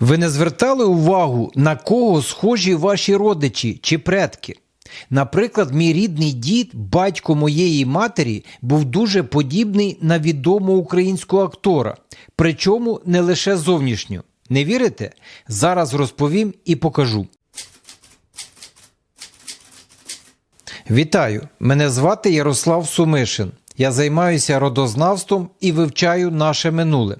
Ви не звертали увагу, на кого схожі ваші родичі чи предки? Наприклад, мій рідний дід, батько моєї матері, був дуже подібний на відомого українського актора, причому не лише зовнішньо. Не вірите? Зараз розповім і покажу. Вітаю! Мене звати Ярослав Сумишин. Я займаюся родознавством і вивчаю наше минуле.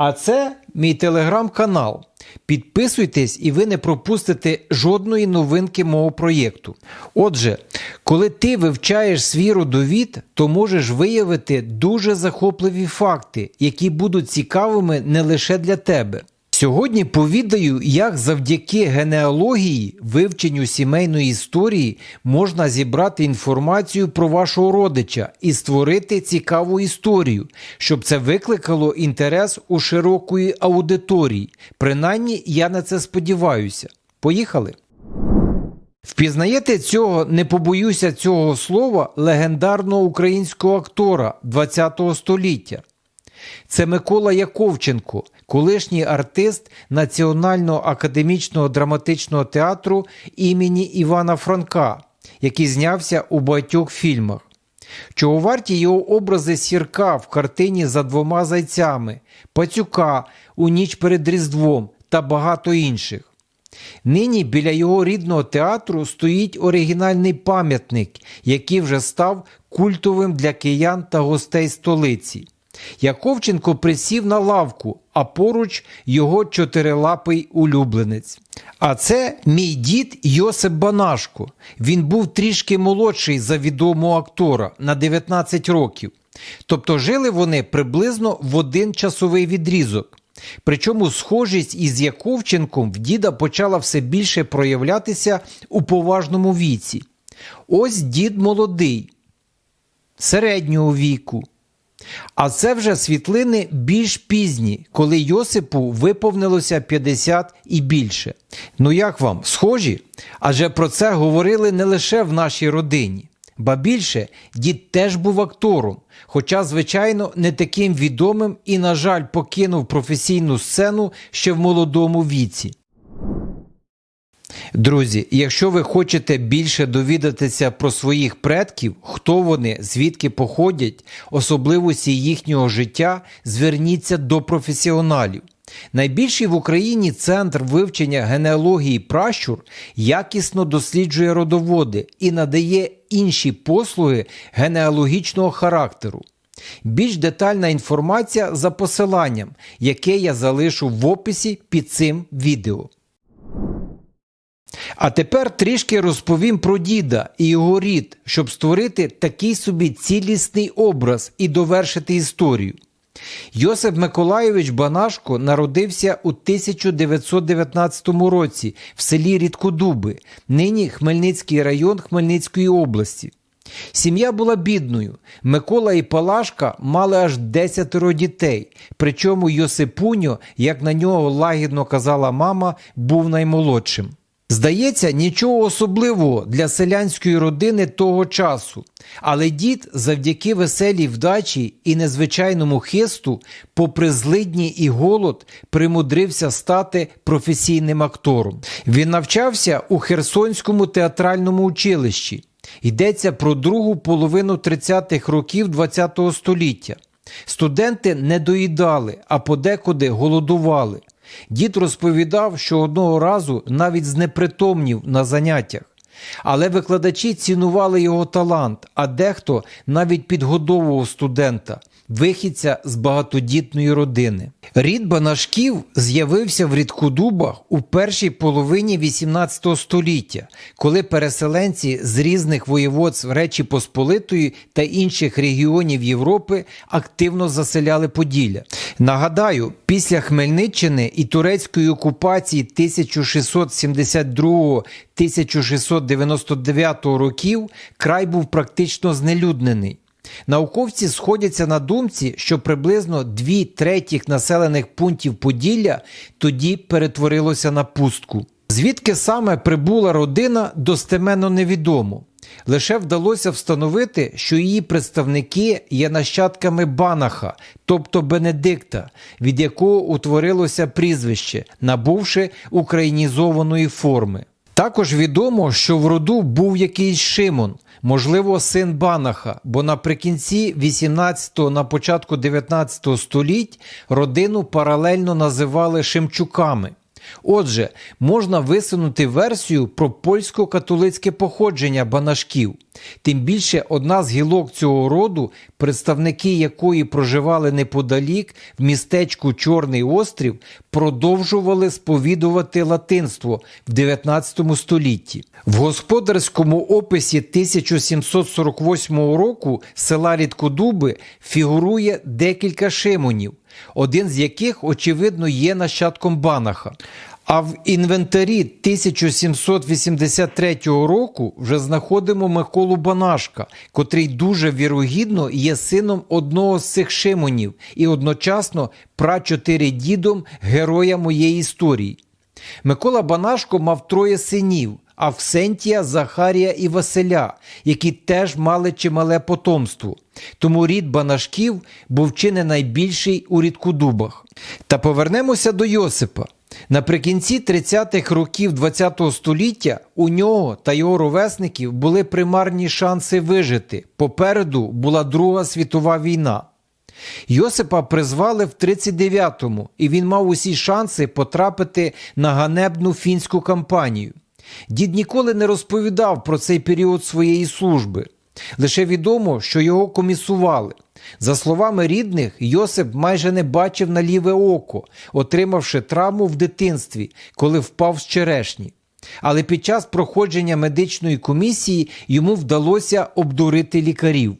А це мій телеграм-канал. Підписуйтесь і ви не пропустите жодної новинки мого проєкту. Отже, коли ти вивчаєш свій родовід, то можеш виявити дуже захопливі факти, які будуть цікавими не лише для тебе. Сьогодні повідаю, як завдяки генеалогії, вивченню сімейної історії можна зібрати інформацію про вашого родича і створити цікаву історію, щоб це викликало інтерес у широкої аудиторії. Принаймні, я на це сподіваюся. Поїхали! Впізнаєте цього, не побоюся цього слова, легендарного українського актора ХХ століття. Це Микола Яковченко, колишній артист Національного академічного драматичного театру імені Івана Франка, який знявся у багатьох фільмах. Чого варті його образи сірка в картині за двома зайцями, Пацюка у ніч перед Різдвом та багато інших. Нині біля його рідного театру стоїть оригінальний пам'ятник, який вже став культовим для киян та гостей столиці. Яковченко присів на лавку, а поруч його чотирилапий улюбленець. А це мій дід Йосип Банашко. Він був трішки молодший за відомого актора на 19 років. Тобто жили вони приблизно в один часовий відрізок. Причому схожість із Яковченком в діда почала все більше проявлятися у поважному віці. Ось дід молодий, середнього віку. А це вже світлини більш пізні, коли Йосипу виповнилося 50 і більше. Ну як вам, схожі? Адже про це говорили не лише в нашій родині. Ба більше, дід теж був актором, хоча, звичайно, не таким відомим і, на жаль, покинув професійну сцену ще в молодому віці. Друзі, якщо ви хочете більше довідатися про своїх предків, хто вони, звідки походять, особливості їхнього життя, зверніться до професіоналів. Найбільший в Україні центр вивчення генеалогії пращур якісно досліджує родоводи і надає інші послуги генеалогічного характеру. Більш детальна інформація за посиланням, яке я залишу в описі під цим відео. А тепер трішки розповім про діда і його рід, щоб створити такий собі цілісний образ і довершити історію. Йосип Миколайович Банашко народився у 1919 році в селі Рідкодуби, нині Хмельницький район Хмельницької області. Сім'я була бідною. Микола і Палашка мали аж десятеро дітей, причому Йосипуньо, як на нього лагідно казала мама, був наймолодшим. Здається, нічого особливого для селянської родини того часу, але дід завдяки веселій вдачі і незвичайному хисту, попри злидні і голод, примудрився стати професійним актором. Він навчався у Херсонському театральному училищі. Йдеться про другу половину 30-х років ХХ століття. Студенти не доїдали, а подекуди голодували. Дід розповідав, що одного разу навіть знепритомнів на заняттях. Але викладачі цінували його талант, а дехто навіть підгодовував студента, вихідця з багатодітної родини. Рід Банашків з'явився в Рідкодубах у першій половині XVIII століття, коли переселенці з різних воєводств Речі Посполитої та інших регіонів Європи активно заселяли Поділля. Нагадаю, після Хмельниччини і турецької окупації 1662-1699 років край був практично знелюднений. Науковці сходяться на думці, що приблизно дві третіх населених пунктів Поділля тоді перетворилося на пустку. Звідки саме прибула родина, достеменно невідомо. Лише вдалося встановити, що її представники є нащадками Банаха, тобто Бенедикта, від якого утворилося прізвище, набувши українізованої форми. Також відомо, що в роду був якийсь Шимон, можливо, син Банаха, бо наприкінці 18-го, на початку 19 століть родину паралельно називали Шимчуками. Отже, можна висунути версію про польсько-католицьке походження банашків. Тим більше одна з гілок цього роду, представники якої проживали неподалік в містечку Чорний острів, продовжували сповідувати латинство в 19 столітті. В господарському описі 1748 року села Рідкодуби фігурує декілька шимонів, один з яких, очевидно, є нащадком Банаха. А в інвентарі 1783 року вже знаходимо Миколу Банашка, котрий дуже вірогідно є сином одного з цих шимонів і одночасно прачотири дідом героя моєї історії. Микола Банашко мав троє синів Авсентія, Захарія і Василя, які теж мали чимале потомство. Тому рід Банашків був чи не найбільший у рідкодубах. Та повернемося до Йосипа. Наприкінці 30-х років ХХ століття у нього та його ровесників були примарні шанси вижити. Попереду була Друга світова війна. Йосипа призвали в 39-му, і він мав усі шанси потрапити на ганебну фінську кампанію. Дід ніколи не розповідав про цей період своєї служби. Лише відомо, що його комісували. За словами рідних, Йосип майже не бачив на ліве око, отримавши травму в дитинстві, коли впав з черешні. Але під час проходження медичної комісії йому вдалося обдурити лікарів.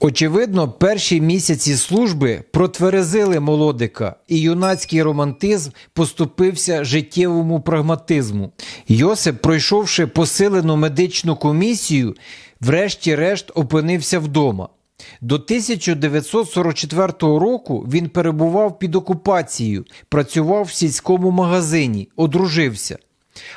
Очевидно, перші місяці служби протверезили молодика, і юнацький романтизм поступився життєвому прагматизму. Йосип, пройшовши посилену медичну комісію, врешті-решт опинився вдома. До 1944 року він перебував під окупацією, працював в сільському магазині, одружився.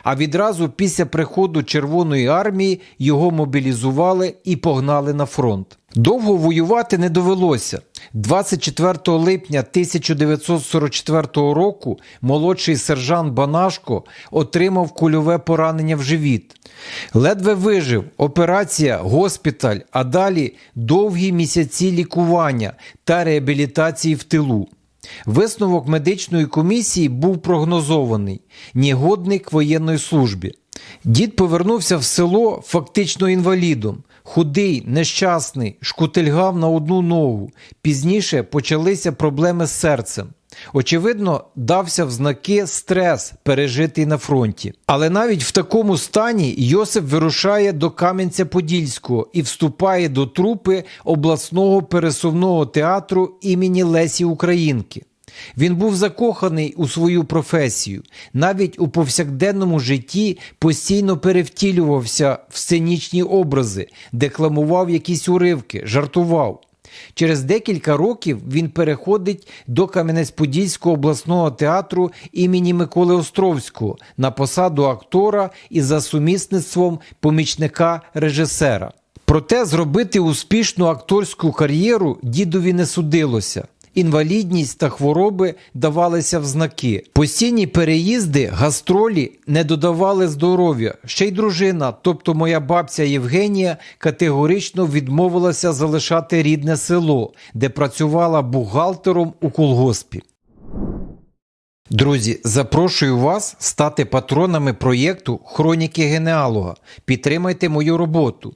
А відразу після приходу Червоної армії його мобілізували і погнали на фронт. Довго воювати не довелося. 24 липня 1944 року молодший сержант Банашко отримав кульове поранення в живіт. Ледве вижив операція, госпіталь, а далі довгі місяці лікування та реабілітації в тилу. Висновок медичної комісії був прогнозований негодник воєнної службі. Дід повернувся в село фактично інвалідом. Худий, нещасний, шкутильгав на одну ногу. Пізніше почалися проблеми з серцем. Очевидно, дався в знаки стрес, пережитий на фронті. Але навіть в такому стані Йосип вирушає до Кам'янця-Подільського і вступає до трупи обласного пересувного театру імені Лесі Українки. Він був закоханий у свою професію, навіть у повсякденному житті постійно перевтілювався в сценічні образи, декламував якісь уривки, жартував. Через декілька років він переходить до Кам'янець-Подільського обласного театру імені Миколи Островського на посаду актора і за сумісництвом помічника режисера. Проте зробити успішну акторську кар'єру дідові не судилося. Інвалідність та хвороби давалися в знаки. Постійні переїзди, гастролі не додавали здоров'я. Ще й дружина, тобто моя бабця Євгенія, категорично відмовилася залишати рідне село, де працювала бухгалтером у колгоспі. Друзі, запрошую вас стати патронами проєкту Хроніки генеалога. Підтримайте мою роботу.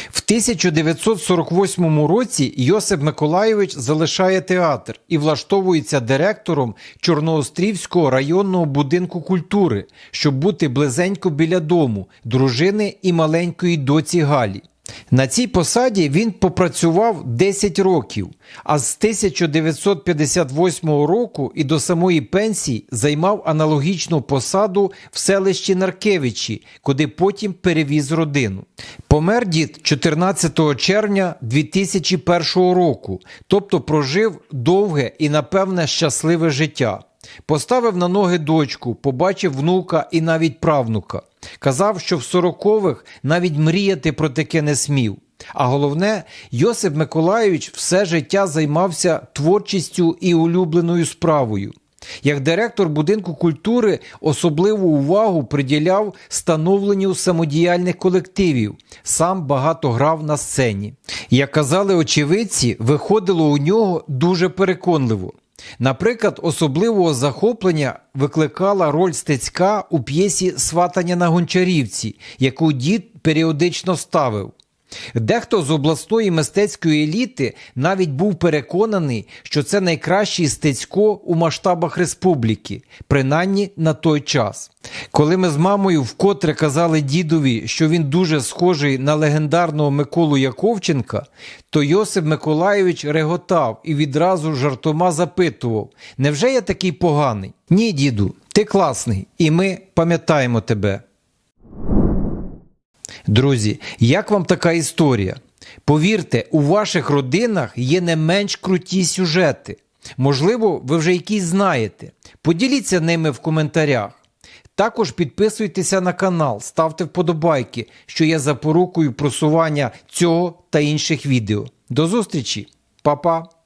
В 1948 році Йосип Миколайович залишає театр і влаштовується директором Чорноострівського районного будинку культури, щоб бути близенько біля дому, дружини і маленької доці Галі. На цій посаді він попрацював 10 років, а з 1958 року і до самої пенсії займав аналогічну посаду в селищі Наркевичі, куди потім перевіз родину. Помер дід 14 червня 2001 року, тобто прожив довге і, напевне, щасливе життя. Поставив на ноги дочку, побачив внука і навіть правнука. Казав, що в сорокових навіть мріяти про таке не смів. А головне, Йосип Миколайович все життя займався творчістю і улюбленою справою. Як директор будинку культури особливу увагу приділяв становленню самодіяльних колективів, сам багато грав на сцені. Як казали очевидці, виходило у нього дуже переконливо. Наприклад, особливого захоплення викликала роль стецька у п'єсі Сватання на гончарівці, яку дід періодично ставив. Дехто з обласної мистецької еліти навіть був переконаний, що це найкращий стецько у масштабах республіки, принаймні на той час. Коли ми з мамою вкотре казали дідові, що він дуже схожий на легендарного Миколу Яковченка, то Йосип Миколайович реготав і відразу жартома запитував: Невже я такий поганий? Ні, діду, ти класний, і ми пам'ятаємо тебе. Друзі, як вам така історія? Повірте, у ваших родинах є не менш круті сюжети. Можливо, ви вже якісь знаєте. Поділіться ними в коментарях. Також підписуйтеся на канал, ставте вподобайки, що є запорукою просування цього та інших відео. До зустрічі, Па-па!